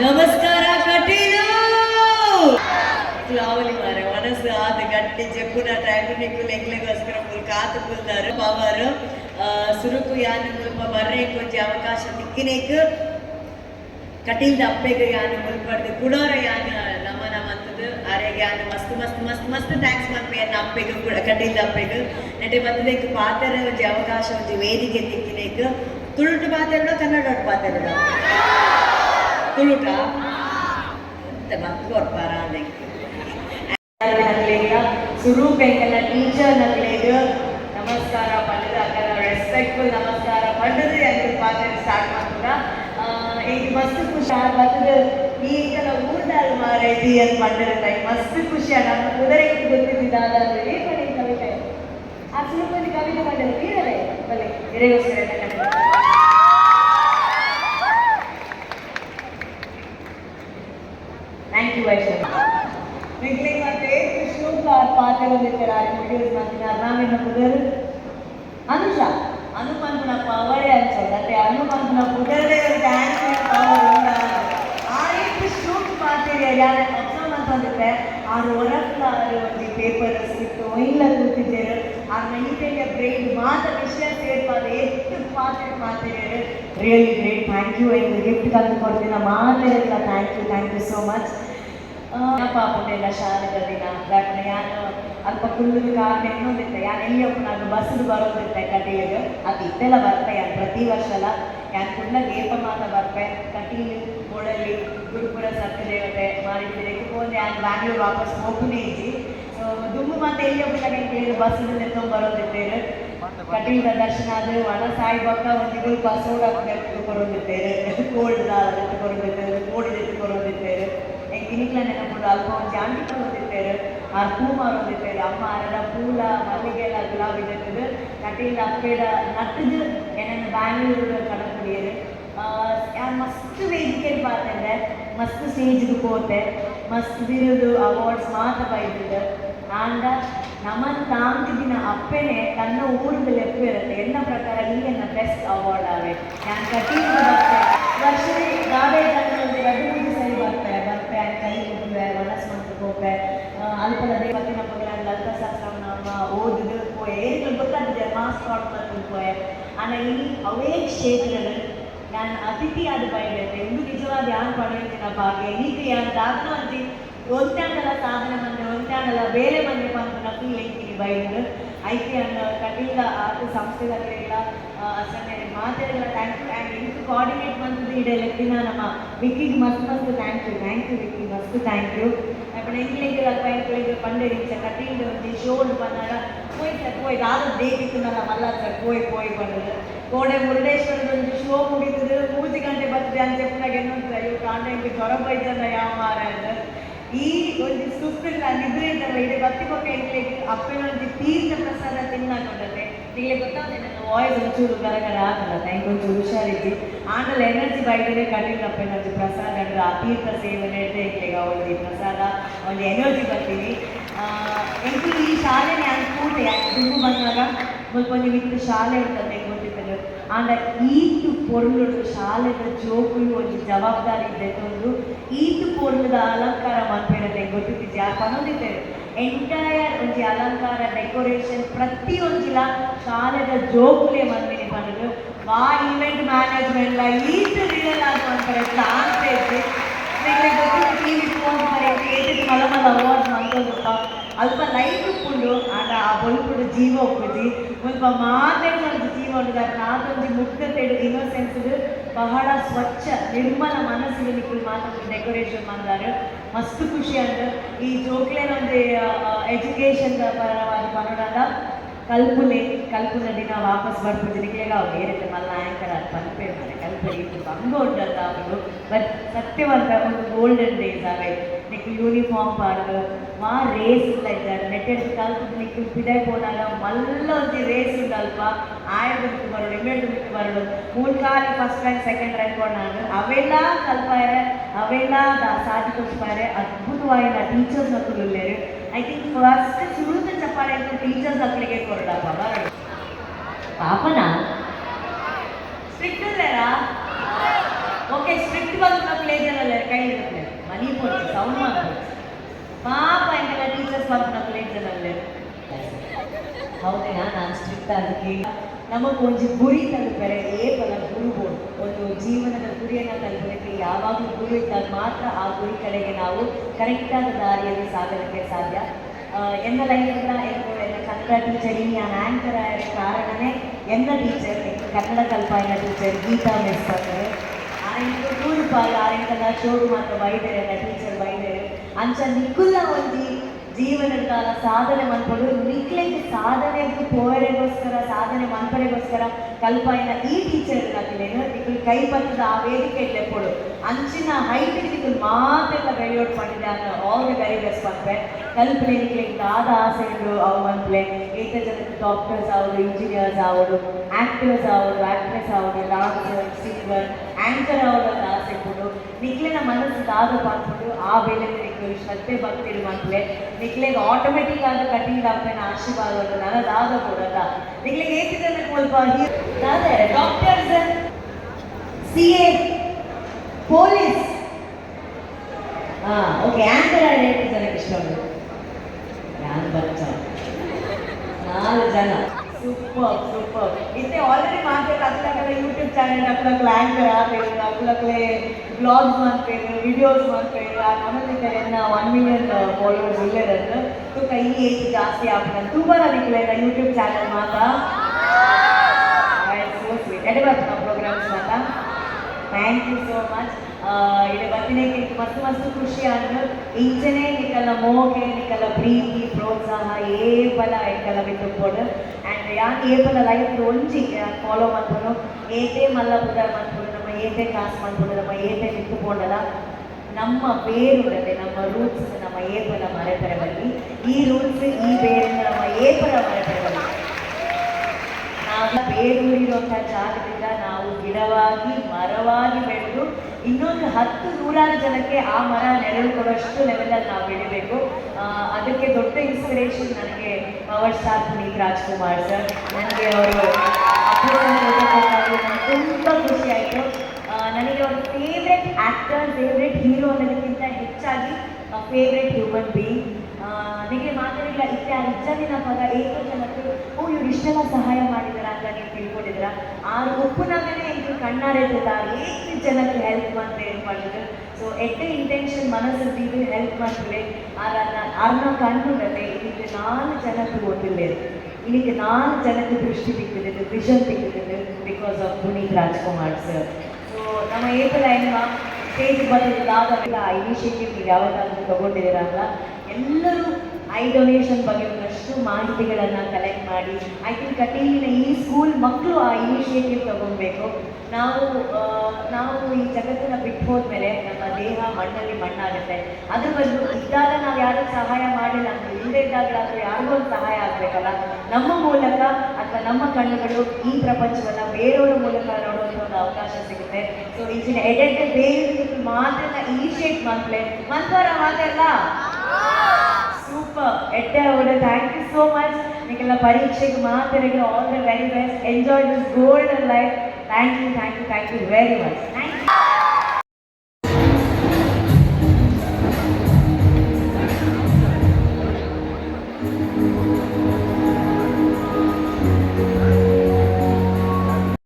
ನಮಸ್ಕಾರ ಕಟೀಲು లావలి మారే మనసు ఆది గట్టి చెప్పున టైంకు నీకు లెక్కలకోస్కర ముల్ కాతు కుల్దారు పవర్ ಸುರುಕು ಯಾನ ಮುಲ್ಪ ಬರ್ರೆ ಕೊಂಚ ಅವಕಾಶ ತಿಕ್ಕಿನೇಕ್ ಕಟೀಲ್ ಅಪ್ಪೆಗೆ ಯಾನ ಮುಲ್ಪಡ್ದು ಕುಡೋರ ಯಾನ ನಮನ ಮಂತದು ಅರೆಗೆ ಯಾನ ಮಸ್ತ್ ಮಸ್ತ್ ಮಸ್ತ್ ಮಸ್ತ್ ಥ್ಯಾಂಕ್ಸ್ ಮನ್ಪೆ ಯಾನ ಅಪ್ಪೆಗೆ ಕೂಡ ಕಟೀಲ್ ಅಪ್ಪೆಗೆ ನೆಟೆ ಮತ್ತದಕ್ಕೆ ಪಾತ್ರ ಒಂಜಿ ಅವಕಾಶ ಒಂಜಿ ವೇದಿಕೆ ತಿಕ್ಕಿನೇಕ್ ತುಳುಟು ಪಾತೆರಡ ಕನ್ನಡ ಪಾತೆರಡ ತುಳುಟ ಅಂತ ಮಕ್ಕಳು ನಗಲೇಗ ಸುರೂಪ್ ಎಂಕಲ್ಲ ಟೀಚರ್ ನಗಲೇಗ ನಮಸ್ಕಾರ ಪಡೆದು ಅಕ್ಕನ ರೆಸ್ಪೆಕ್ಟ್ಫುಲ್ ನಮಸ್ಕಾರ ಮಾಡಿದ್ರೆ ಎಂದು ಪಾತ್ರ ಸ್ಟಾರ್ಟ್ ಮಾಡ್ತಾರ? ಈಗ ಮಸ್ತ್ ಖುಷಿ ಬರ್ತದ ಈ ಕಲ ಊರ್ದಾಲ್ ಮಾರೈತಿ ಅಂತ ಮಾಡಿರುತ್ತೆ ಮಸ್ತ್ ಖುಷಿ ನಮ್ಮ ಕುದುರೆಗೆ ಅಂದ್ರೆ ಏನ್ ಮಾಡಿ ಕವಿತೆ. ಆ ಸುರೂಪಲ್ಲಿ ಕವಿತೆ ಮಾಡಿದ್ರೆ ವೀರವೇ ಬಲೆ ಹಿರೇಗೋಸ್ಕರ ಪಾತ್ರ ಬಂದಿರ್ತಾರೆ ವಿಡಿಯೋಸ್ ಮಾಡ್ತಿದ್ದಾರೆ ನಾವೇನು ಕುದರ್ ಅನುಷ ಅನುಪಂತನ ಪವರೇ ಅನ್ಸೋದು ಅದೇ ಅನುಪಂತನ ಕುದರದೇ ಡ್ಯಾನ್ಸ್ ಪವರ್ ಆಯ್ತು ಶೂಟ್ ಮಾಡ್ತೀರಿ ಯಾರು ಅಬ್ಸರ್ವ್ ಅಂತ ಅಂದಿದ್ರೆ ಆರು ಹೊರಗ್ಲ ಒಂದು ಪೇಪರ್ ಸಿಕ್ತು ಇಲ್ಲ ಕೂತಿದ್ದೇರು ಆ ನೈಟೆಯ ಬ್ರೈನ್ ಮಾತ ವಿಷಯ ಸೇರ್ಪಾದ ಎಷ್ಟು ಪಾತ್ರ ಮಾತಾಡಿದ್ರೆ ರಿಯಲಿ ಗ್ರೇಟ್ ಥ್ಯಾಂಕ್ ಯು ಎಂದು ಗಿಫ್ಟ್ ತಂದು ಕೊಡ್ತೀನಿ ಮಾತಾಡಿಲ್ಲ thank you thank you so much ಪಾಪುಂಡೆಲ್ಲ ದಿನ ದಾಟ್ನ ಯಾನು ಅಲ್ಪ ಕುಲ್ಲುದು ಕಾರಣ ಇನ್ನೊಂದಿತ್ತೆ ಯಾನ್ ಎಲ್ಲಿಯಪ್ಪ ನಾನು ಬಸ್ಸದು ಬರೋದಿತ್ತೆ ಕಟೀಲಿಗೆ ಅದು ಇತ್ತೆಲ್ಲ ಬರ್ತೆ ಯಾನ್ ಪ್ರತಿ ವರ್ಷ ಅಲ್ಲ ಯಾನ್ ಕುಲ್ಲ ಮಾತ ಕಟೀಲು ಮೊಳಲಿ ಗುರುಪುರ ಸತ್ಯದೇವತೆ ಮಾಡಿದ್ರೆ ಹೋಗಿ ಯಾನ್ ಬ್ಯಾಂಗ್ಳೂರ್ ವಾಪಸ್ ಹೋಗುನೇ ಇದ್ದಿ ಸೊ ದುಮ್ಮು ಮಾತ ಎಲ್ಲಿಯಪ್ಪ ಕೇಳಿ ಬಸ್ಸದು ಎತ್ಕೊಂಡು ಬರೋದಿದ್ದೇನೆ ಕಟೀಲ್ದ ದರ್ಶನ ಅದು ವನ ಸಾಯಿಬಾಗ ಒಂದು ಇದು ಬಸೋಡ ಬರೋದಿದ್ದೇನೆ ಕೋಲ್ಡ್ ಬರೋದಿದ್ದೇನೆ ಕೋಡಿದ ಬರೋದಿದ್ದೇನೆ ಗಿನಿಕ್ಲ ನೆನಪುಡು ಅಲ್ಪ ಒಂಜಿ ಅಂಟಿ ಕೊರೊಂದಿಪ್ಪೇರು ಆರ್ ಪೂ ಮಾರೊಂದಿಪ್ಪೇರು ಅಮ್ಮ ಅರಡ ಪೂಲ ಮಲ್ಲಿಗೆಲ ಗುಲಾಬಿ ದೆತ್ತದು ಕಟೀಲ್ ಅಪ್ಪೇಡ ನಟ್ಟದು ಏನನ್ನು ಬ್ಯಾಂಗ್ಳೂರು ಕಡಪುಡಿಯರು ಯಾನ್ ಮಸ್ತ್ ವೇದಿಕೆ ಪಾತಂದ್ರೆ ಮಸ್ತ್ ಸ್ಟೇಜ್ಗೆ ಪೋತೆ ಮಸ್ತ್ ಬಿರುದು ಅವಾರ್ಡ್ಸ್ ಮಾತ್ರ ಬೈದಿದ್ದು ಆಂಡ ನಮನ್ ತಾಂಕ್ ದಿನ ಅಪ್ಪೆನೆ ತನ್ನ ಊರಿಗೆ ಲೆಪ್ಪ ಇರುತ್ತೆ ಎನ್ನ ಪ್ರಕಾರ ನೀವೆನ್ನ ಬೆಸ್ಟ್ ಅವಾರ್ಡ್ ಆವೆ ನಾನು ಕಟೀಲ್ ಬರ್ತೆ ವರ್ಷದೇ ಗಾವೆ ಒಂದು ಎರಡು ಮೂರು ಸರಿ ಬರ್ತಾರೆ ಬರ್ತೆ ಆ ಕೈ ಮುಗಿವೆ ಮನಸ್ಸು ಮಂತ್ರ ಹೋಗ್ವೆ ಅಲ್ಪದ ದೇವತಿನ ಪಗಲ ಲಲಿತ ಸಹಸ್ರನಾಮ ಓದುದು ಪೋಯೆ ಏನು ಗೊತ್ತಾಗಿದೆ ಮಾಸ್ ಕಾಟ್ ಮತ್ತು ಪೋಯೆ ಆಮೇಲೆ ಈ ಅವೇ ಕ್ಷೇತ್ರದಲ್ಲಿ ನಾನು ಅದಿತಿ ಆದ ಬಯಲಿದೆ ಇಂದು ನಿಜವಾದ ಯಾನ್ ಪಡೆಯುತ್ತೀನ ಭಾಗ್ಯ. ಈಗ ಯಾರು ದಾಖಲು ಅಂತಿ ಒಂದ್ಯಾನಲ್ಲ ಸಾಧನೆ ಮಂದಿ ಒಂತ್ಯಾಂಡಲ ಬೇರೆ ಮಂದಿ ಪಂಪನ ಫೀಲಿಂಗ್ ಬೈಲು ಐಕೆ ಅನ್ನ ಕಟೀಲ ಆತು ಸಂಸ್ಥೆಗಳಿಗೆಲ್ಲ ಸಂಘ ಮಾತೆಲ್ಲ ಥ್ಯಾಂಕ್ ಯು ಆ್ಯಂಡ್ ಇದು ಕೋಆರ್ಡಿನೇಟ್ ಮಾಡಿದ್ರು ಇಡೆಲ್ಲ ದಿನ ನಮ್ಮ ವಿಕ್ಕಿಗೆ ಮಸ್ತ್ ಮಸ್ತ್ thank you thank you Vicky, ಮಸ್ತ್ ಥ್ಯಾಂಕ್ ಯು ಅಪ್ಪ ಇಂಗ್ಲೀಷ್ ಅಪ್ಪಾಯಿಂಟ್ಗಳಿಗೆ ಪಂಡೆ ನಿಂಚ ಕಟೀಲ್ ಒಂದು ಶೋ ಬಂದಾಗ ಕೋಯ್ ಸರ್ ಕೋಯ್ ಯಾರು ದೇವಿಕ್ಕು ನನ್ನ ಮಲ್ಲ ಸರ್ ಕೋಯ್ ಕೋಯ್ ಬಂದದ್ದು. ಕೋಣೆ ಮುರುಡೇಶ್ವರದ ಒಂದು ಶೋ ಮುಗಿತದೆ ಮೂಜಿ ಗಂಟೆ ಬರ್ತದೆ ಅಂತ ಚೆಪ್ಪನಾಗ ಏನಂತಾರೆ ಇವ್ರು ಕಾಂಡಿಗೆ ಜ್ವರ ಬೈತಾರ ಯಾವ ಮಾರ ಅಂತ ಈ ಒಂದು ಸುಸ್ತಿಲ್ಲ ನಿದ್ರೆ ಇದ್ದಾವೆ ಇದೆ ಬತ್ತಿ ಪಕ್ಕ ಎಂಗ್ಲಿಗೆ ಅಪ್ಪನ ತೀರ್ಥ ಪ್ರಸಾದ ತಿನ್ನಾಕೊಂಡತೆ. ನಿಮಗೆ ಗೊತ್ತಾಗುತ್ತೆ ನನ್ನ ವಾಯ್ಸ್ ಒಂಚೂರು ಗರಗರ ಆಗಲ್ಲ. ನನಗೆ ಒಂಚೂರು ಹುಷಾರಿದ್ದಿ. ಆಮೇಲೆ ಎನರ್ಜಿ ಬೈದರೆ ಕಡಿಮೆ ಅಪ್ಪನ ಒಂದು ಪ್ರಸಾದ ಅಂದ್ರೆ ಆ ತೀರ್ಥ ಸೇವನೆ ಈಗ ಒಂದು ಪ್ರಸಾದ? ಒಂದು ಎನರ್ಜಿ ಬರ್ತೀವಿ ಎಂಟು ಈ ಶಾಲೆನೇ ನಾನು ಯಾಕೆ ದುಡ್ಡು ಬಂದಾಗ? ಸ್ವಲ್ಪ ನಿಮಿತ್ತು ಶಾಲೆ ಉಂಟಂತೆ ಗೊತ್ತಿತ್ತು ಆಂಡ ಈತು ಪೊರ್ಲುಡು ಶಾಲೆದ ಜೋಕುಲು ಒಂದು ಜವಾಬ್ದಾರಿ ಇದ್ದೆ ಒಂದು ಈತು ಪೊರ್ಲುದ ಅಲಂಕಾರ ಮನ್ಪೇಡದೆ ಗೊತ್ತಿದ್ದೆ ಯಾಕೆ ಪನೊಂದಿದ್ದೇವೆ ಎಂಟೈರ್ ಒಂಜಿ ಅಲಂಕಾರ ಡೆಕೋರೇಷನ್ ಪ್ರತಿಯೊಂದು ಒಂಜಿಲ ಶಾಲೆದ ಜೋಕುಲೆ ಮನ್ಮೇನೆ ಪಡೆದು ವಾ ಈವೆಂಟ್ ಮ್ಯಾನೇಜ್ಮೆಂಟ್ ಈತು ರಿಯಲ್ ಆಗುವಂತಾರೆ ಚಾನ್ಸ್ ಐತೆ ಟಿ ವಿ ಫೋನ್ ಮಾಡಿ ಏಟಿದ್ದು ಮಲ ಮಲ ಅವಾರ್ಡ್ ಅಂತಂದಪ್ಪ ಅಲ್ಪ ಲೈಟ್ ಉಪ್ಪುಂಡು ಆಟ ಆ ಬೊಲ್ಪುಡು ಜೀವ ಸ್ವಲ್ಪ ಮಾತಾಡೋದು ಜೀವ ಉಂಟು ನಾದೊಂದು ಮುಕ್ತತೆಡು ಇನ್ನೋಸೆನ್ಸ್ ಬಹಳ ಸ್ವಚ್ಛ, ನಿರ್ಮಲ ಮನಸ್ಸಿಗೆ ಮಾತ್ರ ಮಾತಾಡಿ ಡೆಕೋರೇಷನ್ ಮಾಡಿದ್ದಾರೆ. ಮಸ್ತ್ ಖುಷಿ ಅಂದ್ರೆ ಈ ಜೋಕ್ಲೇನ ಒಂದು ಎಜುಕೇಷನ್ ಪರವಾಗಿ ಮಾಡೋಣ ಕಲ್ಪುಲೆ ಕಲ್ಪುನ ದಿನ ವಾಪಸ್ ಬರ್ಬೋದು ನಿಕ್ಲೆಗ ಅವ್ರು ಬೇರೆ ಮಲ್ಲ ಆಯಂಕರ ಅದು ಪಂಪೆ ಮನೆ ಕಲ್ಪ ಇದು ಭಂಗ ಉಂಟಂತ ಅವರು. ಬಟ್ ಸತ್ಯವಂತ, ಒಂದು ಗೋಲ್ಡನ್ ಡೇಸ್ ಅವೆ നെക്ക് యూనిఫామ్ പാട്ട് మా రేస్ తగ్గారు నెట్టెడ్ కలుపు నీకు పిడైపోనాక మళ్ళీ వచ్చి రేస్ ఉండాలప్ప ஆயிரத்தி வரும் ரெண்டாயிரத்தி வரும் மூணு காலி ஃபர்ஸ்ட் ரேங்க் செகண்ட் ரேங்க் போனாங்க அவையெல்லாம் கல்பாயிரு அவையெல்லாம் சாதிக்க வச்சுப்பாரு అద్భుతమైన టీచర్స్ అక్కడ ఉన్నారు ఐ థింక్ ఫస్ట్ చురుత చెప్పాలంటే టీచర్స్ అక్కడికే కొరడా బాబా. పాపనా? స్ట్రిక్ట్ లేరా? ఓకే స్ట్రిక్ట్ వాళ్ళు ప్లే చేయాలి కై ಎಕ್ಸಾಮಲ್ಲಿ ಹೌದೇನಾ ನಾನು ಸ್ಟ್ರಿಕ್ಟ್ ನಮಗೆ ನಮಗೊಂದು ಗುರಿ ತಲುಪರೆ ಏಪಲ ಗುರುಗಳು ಒಂದು ಜೀವನದ ಗುರಿಯನ್ನು ತಲುಪಲಿಕ್ಕೆ ಯಾವಾಗಲೂ ಗುರು ಇದ್ದಾಗ ಮಾತ್ರ ಆ ಗುರಿ ಕಡೆಗೆ ನಾವು ಕರೆಕ್ಟಾದ ದಾರಿಯಲ್ಲಿ ಸಾಗಲಿಕ್ಕೆ ಸಾಧ್ಯ. ಆ, ಎನ್ನ ಎಲ್ಲ ಎಂದು ಎನ್ನ ಕನ್ನಡ ಟೀಚರ್ ಈ ನಾನು ಆ್ಯಂಕರ್ ಕಾರಣನೇ ಎನ್ನ ಟೀಚರ್ ಕನ್ನಡ ಕಲ್ಪಾಯಿನ ಟೀಚರ್ ಗೀತಾ ಮಿಸ್ ಅಂದರೆ ಆರೆಂಟು ನೂರು ಪಾಲು ಆರೆಂಟಲ್ಲ ಶೋರು ಮಾತ್ರ ಬೈದರೆ ಟೀಚರ್ ಬೈದರೆ ಅಂಚ ನಿಕ್ಕುಲ್ಲ ಒಂದಿ ಜೀವನದ ಕಾಲ ಸಾಧನೆ ಮಾಡ್ಕೊಂಡು ನಿಕ್ಲೆಗೆ ಸಾಧನೆಗೆ ಪೋರೆಗೋಸ್ಕರ ಸಾಧನೆ ಮನ್ಪರೆಗೋಸ್ಕರ ಕಲ್ಪಾಯಿನ ಈ ಟೀಚರ್ ನಾಕಿಲೇನು ನಿಕ್ಕಲು ಕೈ ಬರ್ತದ ಆ ವೇದಿಕೆ ಲೆಪ್ಪಡು ಅಂಚಿನ ಹೈಟ್ ನಿಕ್ಕಲು ಮಾತೆಲ್ಲ ಬೆಳೆಯೋಟ್ ಮಾಡಿದೆ ಅನ್ನೋ ಅವ್ರ ವೆರಿ ಬೆಸ್ಟ್ ಪಂಪೆ ಕಲ್ಪನೆ ನಿಕ್ಲೆಗೆ ದಾದ ಆಸೆಗಳು ಅವು ಮನ್ಪಲೆ ಏಕ ಜನಕ್ಕೆ ಡಾಕ್ಟರ್ಸ್ ಅವರು ಇಂಜಿನಿಯರ್ಸ್ ಅವರು ಆಕ್ಟರ್ಸ್ ಅವರು ಆಕ್ಟ್ರೆಸ್ ಅವರು ಡಾನ್ಸರ್ ಸಿಂಗರ್ ಆಸೆ. ಕೊಡು ನಿಕ್ಲೆನ ಮನಸ್ಸು ದಾದ ಪಾತ್ಕೊಂಡು ಆ ಬೆಲೆ ನಿಕ್ಲು ಶ್ರದ್ಧೆ ಭಕ್ತಿರು ಮನ್ಪಲೆ ನಿಕ್ಲೆಗೆ ಆಟೋಮೆಟಿಕ್ ಆದ ಕಟಿಂಗ್ ಆಗ್ತಾನೆ ಆಶೀರ್ವಾದ ದಾದ ಕೊಡಲ್ಲ ನಿಕ್ಲೆಗೆ ಏಕಿದೆ ಸ್ವಲ್ಪ ಅದೇ ಡಾಕ್ಟರ್ಸ್ ಸಿ ಎ ಪೊಲೀಸ್ ಹಾ ಓಕೆ ಆಂಕರ್ ಆಡ್ ಎಷ್ಟು ಜನಕ್ಕೆ ಇಷ್ಟ ಉಂಟು ನಾನು ಬಚ್ಚ ನಾಲ್ಕು ಜನ. ಸೂಪರ್ ಸೂಪರ್ ಇದೆ ಆಲ್ರೆಡಿ ಅಕ್ಕಲಕ್ಕಲ ಯೂಟ್ಯೂಬ್ ಚಾನೆಲ್ ಅಕ್ಕಲಕ್ಕಲ ಆಂಕರ್ ಆಪೇರು ಅಕ್ಕಲಕ್ಕಲೆ ಬ್ಲಾಗ್ಸ್ ಮಾಡ್ಪೇರು ವಿಡಿಯೋಸ್ ಮಾಡ್ಪೇರು ಆ ನಮ್ಮಲ್ಲಿ ಎನ್ನ ಒನ್ ಮಿಲಿಯನ್ ಫಾಲೋವರ್ಸ್ ಇಲ್ಲದಂದ್ರೆ ತೂಕ ಈ ಏಜ್ ಜಾಸ್ತಿ ಆಗ್ತದೆ ತುಂಬ ನನಗೆ ಯೂಟ್ಯೂಬ್ ಚಾನೆಲ್ ಮಾತಾ ಸೋ ಸ್ವೀಟ್ ಎಡೆ ಬರ್ತಾವ ಪ್ರೋಗ್ರಾಮ್ಸ್ ಮಾತಾ ಥ್ಯಾಂಕ್ ಯು ಸೋ ಮಚ್ ಇಲ್ಲಿ ಬರ್ತಿನೇಗೆ ಮಸ್ತ್ ಮಸ್ತ್ ಖುಷಿ ಆದ್ರೆ ಇಂಚನೆ ನಿಕ್ಕಲ್ಲ ಮೋಗೆ ನಿಕ್ಕಲ್ಲ ಪ್ರೀತಿ, ಪ್ರೋತ್ಸಾಹ ಏಪಲ ಎಂಕಲ್ಲ ಬಿಟ್ಟುಕೊಡು ಆ್ಯಂಡ್ ಯಾಕೆ ಏಪಲ ಲೈಫ್ ಒಂಜಿ ಫಾಲೋ ಮಾಡ್ಬೋದು ಏತೆ ಮಲ್ಲ ಬುಧ ಮಾಡ್ಬೋದು ನಮ್ಮ ಏತೆ ಕ್ಲಾಸ್ ಮಾಡ್ಬೋದು ನಮ್ಮ ಏತೆ ಬಿಟ್ಟುಕೊಂಡಲ್ಲ ನಮ್ಮ ಇರುತ್ತೆ ನಮ್ಮ ರೂಟ್ಸ್ ನಮ್ಮ ಏಪಲ ಮರೆಪರೆ ಬಲ್ಲಿ ಈ ರೂಟ್ಸ್ ಈ ಬೇರಿಂದ ನಮ್ಮ ಏಪಲ ಮರೆಪರೆ ಬಲ್ಲಿ ನಾವು ಇರುವಂತಹ ಜಾಗದಿಂದ ನಾವು ಗಿಡವಾಗಿ, ಮರವಾಗಿ ಬೆಳೆದು ಇನ್ನೊಂದು ಹತ್ತು ನೂರಾರು ಜನಕ್ಕೆ ಆ ಮರ ನೆರಳು ಕೊಡುವಷ್ಟು ಲೆವೆಲಲ್ಲಿ ನಾವು ಬೆಳಿಬೇಕು. ಅದಕ್ಕೆ ದೊಡ್ಡ ಇನ್ಸ್ಪಿರೇಷನ್ ನನಗೆ power star Puneeth Rajkumar sir ನನಗೆ ಅವರು ತುಂಬ ಖುಷಿ ಆಯಿತು. ನನಗೆ ಅವ್ರ ಫೇವ್ರೆಟ್ ಆ್ಯಕ್ಟರ್ ಫೇವ್ರೆಟ್ ಹೀರೋ ಅನ್ನೋದಕ್ಕಿಂತ ಹೆಚ್ಚಾಗಿ ಫೇವ್ರೆಟ್ ಹ್ಯೂಮನ್ ಬೀಯಿಂಗ್ ನಿಮಗೆ ಮಾತಾಡಿಲ್ಲ ಇತ್ತೆ ಆ ನಿಜ ಪದ ಏಕೋ ಜನಕ್ಕೆ ಓ ಇವ್ರು ಇಷ್ಟೆಲ್ಲ ಸಹಾಯ ಮಾಡಿದಾರ ಅಂತ ನೀವು ತಿಳ್ಕೊಂಡಿದ್ರ ಆ ಒಪ್ಪುನಾಗನೇ ಇದು ಕಣ್ಣಾರೆದಿಲ್ಲ ಎಷ್ಟು ಜನಕ್ಕೆ ಹೆಲ್ಪ್ ಮಾಡ್ತಾರೆ ಏನು ಮಾಡಿದ್ರು ಸೊ ಎಟ್ಟೆ ಇಂಟೆನ್ಷನ್ ಮನಸ್ಸು ಇದು ಹೆಲ್ಪ್ ಮಾಡ್ತಿದೆ ಆರನ್ನ ಅರ್ನ ಕಣ್ಣುಗಳೇ ಇದಕ್ಕೆ ನಾಲ್ಕು ಜನಕ್ಕೆ ಗೊತ್ತಿಲ್ಲ ಇದಕ್ಕೆ ನಾಲ್ಕು ಜನಕ್ಕೆ ದೃಷ್ಟಿ ಸಿಕ್ಕಿದೆ ವಿಷನ್ ಸಿಕ್ಕಿದೆ because of Puneeth Rajkumar sir so ನಮ್ಮ ಏಪ್ರಿಲ್ ಐನ ಸ್ಟೇಜ್ ಬಂದಿದ್ದಾಗಲೆಲ್ಲ ಆ ಇನಿಷಿಯೇಟಿವ್ ನೀವು ಯಾವಾಗಾದ್ರೂ ತಗೊಂಡಿದ್ದೀರಾ ಅಲ್ಲ ಎಲ್ಲರೂ ಐ ಡೊನೇಷನ್ ಬಗ್ಗೆ ಒಂದಷ್ಟು ಮಾಹಿತಿಗಳನ್ನು ಕಲೆಕ್ಟ್ ಮಾಡಿ ಐ ಥಿಂಕ್ ಕಟೀಲಿನ ಈ ಸ್ಕೂಲ್ ಮಕ್ಕಳು ಆ ಇನಿಷಿಯೇಟಿವ್ ತಗೊಳ್ಬೇಕು ನಾವು ನಾವು ಈ ಜಗತ್ತನ್ನು ಬಿಟ್ಟು ಹೋದ್ಮೇಲೆ ನಮ್ಮ ದೇಹ ಮಣ್ಣಲ್ಲಿ ಮಣ್ಣಾಗುತ್ತೆ. ಅದ್ರ ಬದಲು ಇದ್ದಾಗ ನಾವು ಯಾರಿಗೂ ಸಹಾಯ ಮಾಡಿಲ್ಲ ಅಂದರೆ ಇಲ್ಲದೆ ಇದ್ದಾಗಲಾದ್ರೂ ಯಾರಿಗೂ ಒಂದು ಸಹಾಯ ಆಗಬೇಕಲ್ಲ? ನಮ್ಮ ಮೂಲಕ ಅಥವಾ ನಮ್ಮ ಕಣ್ಣುಗಳು ಈ ಪ್ರಪಂಚವನ್ನ ಬೇರೆಯವರ ಮೂಲಕ ನೋಡುವಂಥ ಒಂದು ಅವಕಾಶ ಸಿಗುತ್ತೆ. ಸೊ ಈಚಿನ ಎಡೆಡ್ಡೆ ಬೇರೆ ಮಾತ್ರ ಇನಿಷಿಯೇಟ್ ಮಾಡ್ಲೆ ಮಂತ್ವರ ಮಾತೆಲ್ಲ ಸೂಪರ್ ಎಡ್ಡೆ ಅವರ ಥ್ಯಾಂಕ್ ಯು ಸೋ ಮಚ್ ನಿಮಗೆಲ್ಲ ಪರೀಕ್ಷೆಗೆ ಮಾತೆರೆಗೆ all the very best enjoy this golden life thank you thank you